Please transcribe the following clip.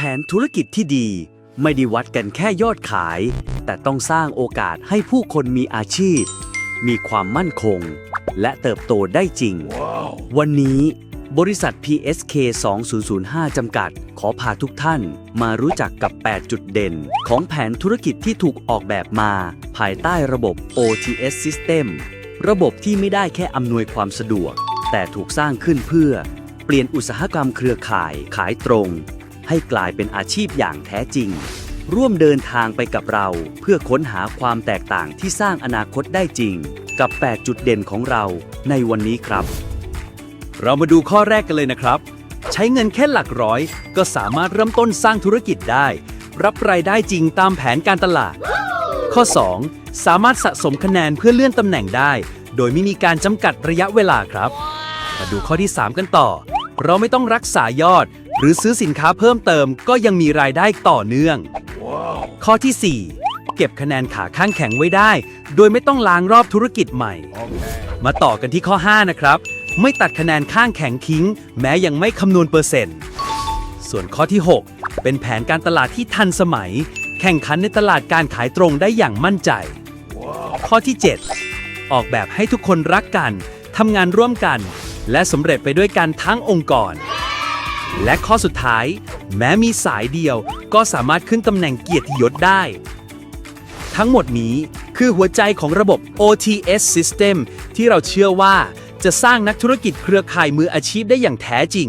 ผนธุรกิจที่ดี ไม่ได้วัดกันแค่ยอดขาย แต่ต้องสร้างโอกาสให้ผู้คนมีอาชีพ มีความมั่นคง และเติบโตได้จริงวันนี้บริษัท PSK 2005 จำกัด ขอพาทุกท่านมารู้จักกับ 8 จุดเด่น ของแผนธุรกิจที่ถูกออกแบบมา ภายใต้ระบบ OTS System ระบบที่ไม่ได้แค่อำนวยความสะดวก แต่ถูกสร้างขึ้นเพื่อ เปลี่ยนอุตสาหกรรมเครือข่ายขายตรง ให้กลายเป็นอาชีพอย่างแท้จริง ร่วมเดินทางไปกับเราเพื่อค้นหาความแตกต่างที่สร้างอนาคตได้จริง กับ 8 จุดเด่นของเราในวันนี้ครับ เรามาดูข้อแรกกันเลยนะครับ ใช้เงินแค่หลักร้อย ก็สามารถเริ่มต้นสร้างธุรกิจได้ รับรายได้จริงตามแผนการตลาด ข้อ 2 สามารถสะสมคะแนนเพื่อเลื่อนตำแหน่งได้ โดยไม่มีการจำกัดระยะเวลาครับ มาดูข้อที่ 3 กันต่อ เราไม่ต้องรักษายอด หรือซื้อสินค้าเพิ่มเติมก็ยังมีรายได้ต่อเนื่อง ข้อทีสี่ 4 เก็บคะแนนขาข้างแข็งไว้ได้ โดยไม่ต้องล้างรอบธุรกิจใหม่ มาต่อกันที่ข้อ 5 นะครับ ไม่ตัดคะแนนข้างแข็งทิ้ง แม้ยังไม่คำนวณเปอร์เซ็นต์ ส่วนข้อที่ 6 เป็นแผนการตลาดที่ทันสมัย แข่งขันในตลาดการขายตรงได้อย่างมั่นใจ ข้อที่ 7 ออกแบบให้ทุกคนรักกันทำงานร่วมกัน และสำเร็จไปด้วยกันทั้งองค์กร และข้อสุดท้าย แม้มีสายเดียวก็สามารถขึ้นตำแหน่งเกียรติยศได้ ทั้งหมดนี้คือหัวใจของระบบ OTS System ที่เราเชื่อว่าจะสร้างนักธุรกิจเครือข่ายมืออาชีพได้อย่างแท้จริง